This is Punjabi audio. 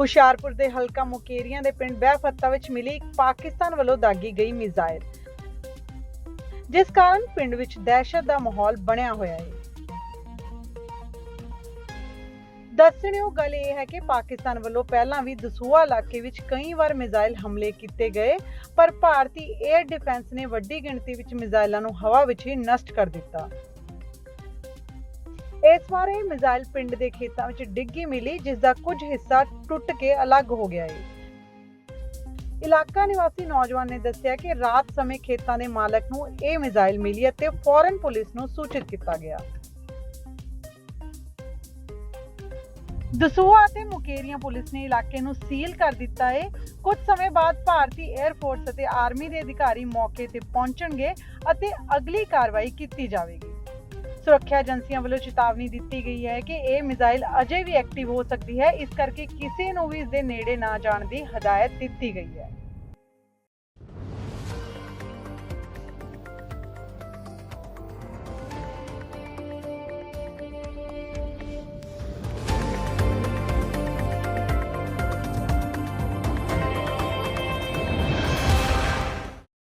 ਹੁਸ਼ਿਆਰਪੁਰ ਦੇ ਹਲਕਾ ਮੁਕੇਰੀਆਂ ਦੇ ਪਿੰਡ ਬਹਿਫੱਤਾ ਵਿੱਚ ਮਿਲੀ ਪਾਕਿਸਤਾਨ ਵੱਲੋਂ ਦਾਗੀ ਗਈ ਮਿਜ਼ਾਈਲ ਜਿਸ ਕਾਰਨ ਪਿੰਡ ਵਿੱਚ ਦਹਿਸ਼ਤ ਦਾ ਮਾਹੌਲ ਬਣਿਆ ਹੋਇਆ ਹੈ। ਦੱਸਣਯੋਗ ਗੱਲ ਇਹ ਹੈ ਕਿ ਪਾਕਿਸਤਾਨ ਵੱਲੋਂ ਪਹਿਲਾਂ ਵੀ ਦਸੂਆ ਇਲਾਕੇ ਵਿੱਚ ਕਈ ਵਾਰ ਮਿਜ਼ਾਈਲ ਹਮਲੇ ਕੀਤੇ ਗਏ, ਪਰ ਭਾਰਤੀ 에ਅਰ ਡਿਫੈਂਸ ਨੇ ਵੱਡੀ ਗਿਣਤੀ ਵਿੱਚ ਮਿਜ਼ਾਈਲਾਂ ਨੂੰ ਹਵਾ ਵਿੱਚ ਹੀ ਨਸ਼ਟ ਕਰ ਦਿੱਤਾ। ਇਸ ਵਾਰ ਇਹ ਮਿਜ਼ਾਈਲ ਪਿੰਡ ਦੇ ਖੇਤਾਂ ਵਿੱਚ ਡਿੱਗੀ ਮਿਲੀ ਜਿਸ ਦਾ ਕੁਝ ਹਿੱਸਾ ਟੁੱਟ ਕੇ ਅਲੱਗ ਹੋ ਗਿਆ ਹੈ ਇਲਾਕਾ ਨਿਵਾਸੀ ਨੌਜਵਾਨ ਨੇ ਦੱਸਿਆ ਕਿ ਰਾਤ ਸਮੇਂ ਖੇਤਾਂ ਦੇ ਮਾਲਕ ਨੂੰ ਇਹ ਮਿਜ਼ਾਈਲ ਮਿਲੀ ਅਤੇ ਫੌਰਨ ਪੁਲਿਸ ਨੂੰ ਸੂਚਿਤ ਕੀਤਾ ਗਿਆ। ਦਸੂਹਾ ਅਤੇ ਮੁਕੇਰੀਆਂ ਪੁਲਿਸ ਨੇ ਇਲਾਕੇ ਨੂੰ ਸੀਲ ਕਰ ਦਿੱਤਾ ਹੈ ਕੁਝ ਸਮੇਂ ਬਾਅਦ ਭਾਰਤੀ 에ਅਰ ਫੋਰਸ ਅਤੇ ਆਰਮੀ ਦੇ ਅਧਿਕਾਰੀ ਮੌਕੇ ਤੇ ਪਹੁੰਚਣਗੇ ਅਤੇ ਅਗਲੀ ਕਾਰਵਾਈ ਕੀਤੀ ਜਾਵੇਗੀ। ਸੁਰੱਖਿਆ ਏਜੰਸੀਆਂ ਵੱਲੋਂ ਚੇਤਾਵਨੀ ਦਿੱਤੀ ਗਈ ਹੈ ਕਿ ਇਹ ਮਿਜ਼ਾਈਲ ਅਜੇ ਵੀ ਐਕਟਿਵ ਹੋ ਸਕਦੀ ਹੈ, ਇਸ ਕਰਕੇ ਕਿਸੇ ਨੂੰ ਵੀ ਇਸ ਦੇ ਨੇੜੇ ਨਾ ਜਾਣ ਦੀ ਹਦਾਇਤ ਦਿੱਤੀ ਗਈ ਹੈ।